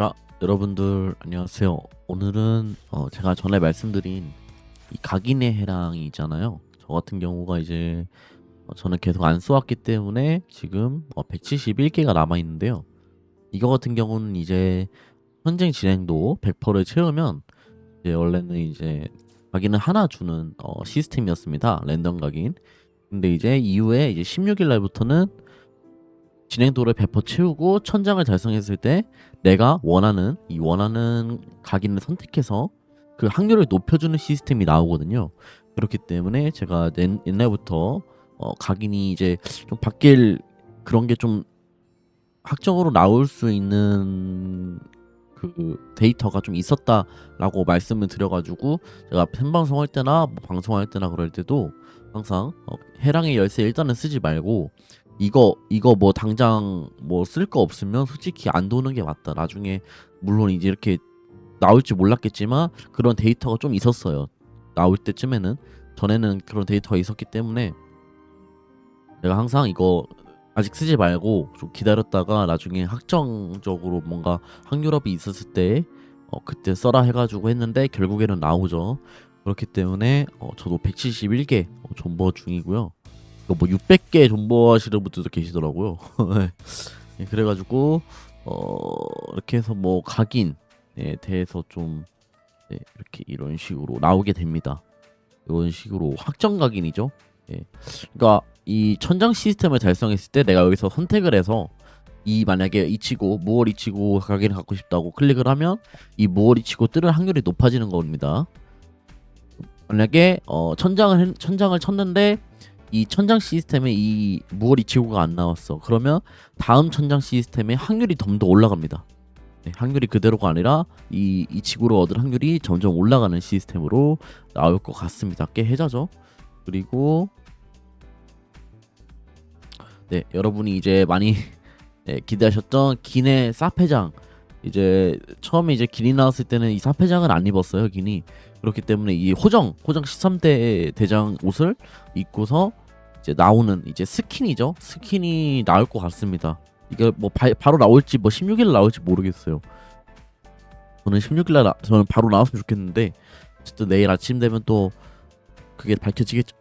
자, 여러분들 안녕하세요. 오늘은 어, 제가 전에 말씀드린 이 각인의 해랑이 있잖아요. 저 같은 경우가 이제 어, 저는 계속 안 쏘았기 때문에 지금 어, 171개가 남아 있는데요. 이거 같은 경우는 이제 현장 진행도 100%를 채우면 이제 원래는 이제 각인을 하나 주는 어, 시스템이었습니다. 랜덤 각인. 근데 이제 이후에 이제 16일 날부터는 진행도를 100% 채우고 천장을 달성했을 때 내가 원하는 이 원하는 각인을 선택해서 그 확률을 높여주는 시스템이 나오거든요. 그렇기 때문에 제가 옛- 옛날부터 어, 각인이 이제 좀 바뀔 그런 게좀 확정으로 나올 수 있는 그 데이터가 좀 있었다라고 말씀을 드려가지고 제가 팬방송 할 때나 뭐 방송할 때나 그럴 때도 항상 어, 해랑의 열쇠 일단은 쓰지 말고 이거 이거 뭐 당장 뭐 쓸 거 없으면 솔직히 안 도는 게 맞다. 나중에 물론 이제 이렇게 나올지 몰랐겠지만 그런 데이터가 좀 있었어요. 나올 때쯤에는 전에는 그런 데이터가 있었기 때문에 내가 항상 이거 아직 쓰지 말고 좀 기다렸다가 나중에 확정적으로 뭔가 확률업이 있었을 때 어, 그때 써라 해가지고 했는데 결국에는 나오죠. 그렇기 때문에 어, 저도 171개 어, 존버 중이고요. 뭐 600개 존버하시는 분들도 계시더라고요. 네, 그래가지고 어 이렇게 해서 뭐 각인에 대해서 좀 네, 이렇게 이런 식으로 나오게 됩니다. 이런 식으로 확정 각인이죠. 예. 그러니까 이 천장 시스템을 달성했을 때 내가 여기서 선택을 해서 이 만약에 이치고 무월 이치고 각인을 갖고 싶다고 클릭을 하면 이 무월 이치고 뜰 확률이 높아지는 겁니다. 만약에 어 천장을 했- 천장을 쳤는데 이 천장 시스템에 이 무월 이치고가 안 나왔어. 그러면 다음 천장 시스템에 확률이 좀더 올라갑니다. 네, 확률이 그대로가 아니라 이 이치고로 얻을 확률이 점점 올라가는 시스템으로 나올 것 같습니다. 꽤 해자죠. 그리고 네 여러분이 이제 많이 네, 기대하셨던 기내 사페장 이제 처음에 이제 기니 나왔을 때는 이 사페장을 안 입었어요 기니 그렇기 때문에 이 호정 호정 13대 대장 옷을 입고서 이제 나오는 이제 스킨이죠? 스킨이 나올 것 같습니다. 이게 뭐 바, 바로 나올지 뭐 16일 나올지 모르겠어요. 저는 16일 날 나- 저는 바로 나왔으면 좋겠는데 어쨌든 내일 아침 되면 또 그게 밝혀지겠죠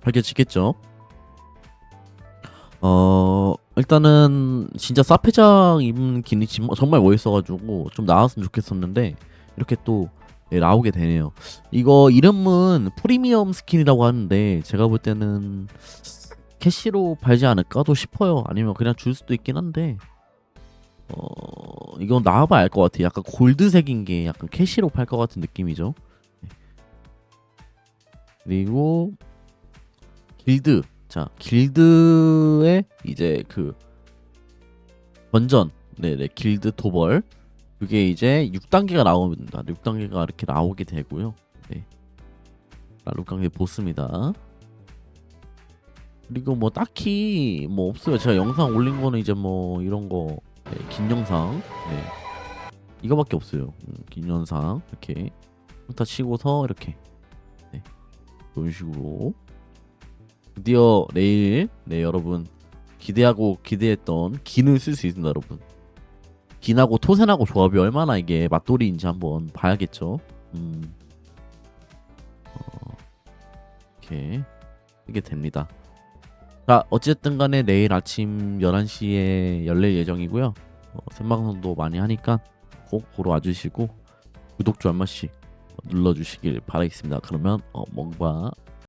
밝혀지겠죠? 어 일단은 진짜 사페장 입은 기니 지- 정말 멋있어가지고 좀 나왔으면 좋겠었는데 이렇게 또 네, 나오게 되네요. 이거 이름은 프리미엄 스킨이라고 하는데 제가 볼 때는 캐시로 팔지 않을까도 싶어요. 아니면 그냥 줄 수도 있긴 한데 어 이건 나와봐 알 것 같아. 약간 골드색인 게 약간 캐시로 팔 것 같은 느낌이죠. 네. 그리고 길드 자 길드의 이제 그 번전 네네 길드 도벌 그게 이제 6단계가 나옵니다. 6단계가 이렇게 나오게 되고요. 네. 6단계 보스입니다. 그리고 뭐 딱히 뭐 없어요. 제가 영상 올린 거는 이제 뭐 이런 거긴 영상. 네. 이거밖에 없어요. 음, 긴 영상. 이렇게 다 치고서 이렇게 네. 이런 식으로. 드디어 내일 네 여러분. 기대하고 기대했던 긴을 쓸 수 있습니다 여러분 긴하고 토센하고 조합이 얼마나 이게 맛돌이인지 한번 봐야겠죠? 음. 어, 이렇게 이게 됩니다. 자 어쨌든 간에 내일 아침 11시에 열릴 예정이고요. 어, 생방송도 많이 하니까 꼭 보러 와주시고 구독 좀한 번씩 눌러주시길 바라겠습니다. 그러면 어, 뭔가